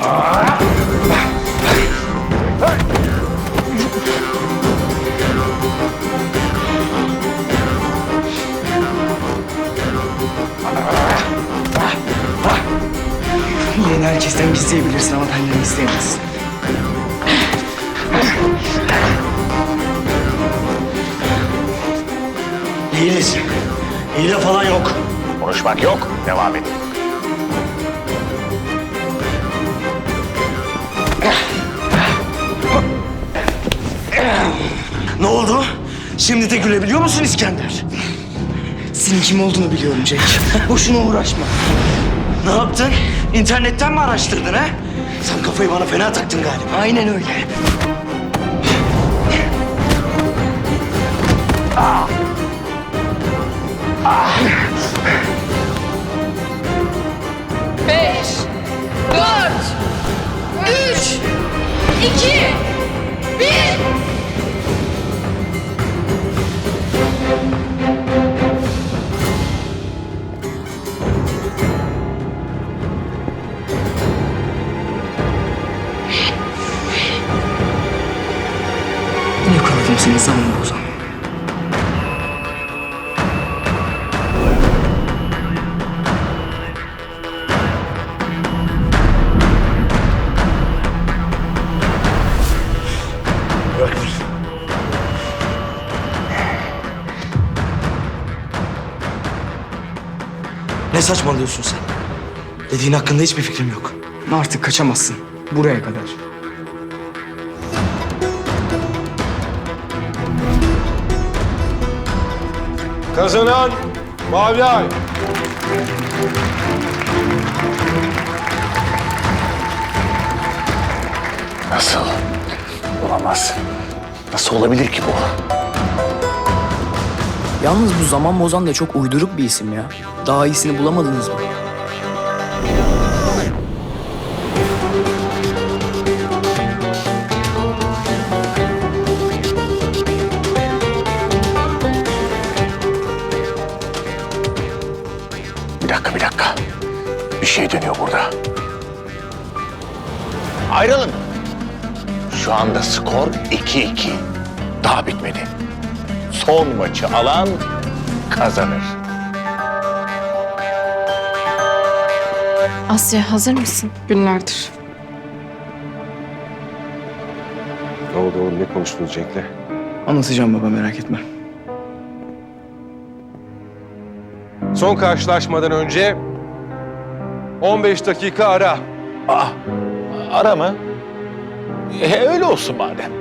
Yeni herkesten gizleyebilirsin ama benden gizleyemezsin. İyiyiz. Hile falan yok. Konuşmak yok. Devam edin. Şimdi de gülebiliyor musun İskender? Senin kim olduğunu biliyorum Cenk. Boşuna uğraşma. Ne yaptın? İnternetten mi araştırdın ha? Sen kafayı bana fena taktın galiba. Aynen öyle. Beş, dört, üç, iki, bir. Beni. Ne saçmalıyorsun sen? Dediğin hakkında hiçbir fikrim yok. Artık kaçamazsın. Buraya kadar. Kazanan Mavi Ay. Nasıl? Olamaz. Nasıl olabilir ki bu? Yalnız bu zaman bozan da çok uyduruk bir isim ya. Daha iyisini bulamadınız mı? Dakika, bir dakika. Bir şey dönüyor burada. Ayrılın. Şu anda skor 2-2. Daha bitmedi. Son maçı alan kazanır. Asya hazır mısın? Günlerdir. Ne oldu oğlum? Ne konuştunuz Cenk'le? Anlatacağım baba merak etme. Son karşılaşmadan önce 15 dakika ara. Aa, ara mı? E, öyle olsun madem.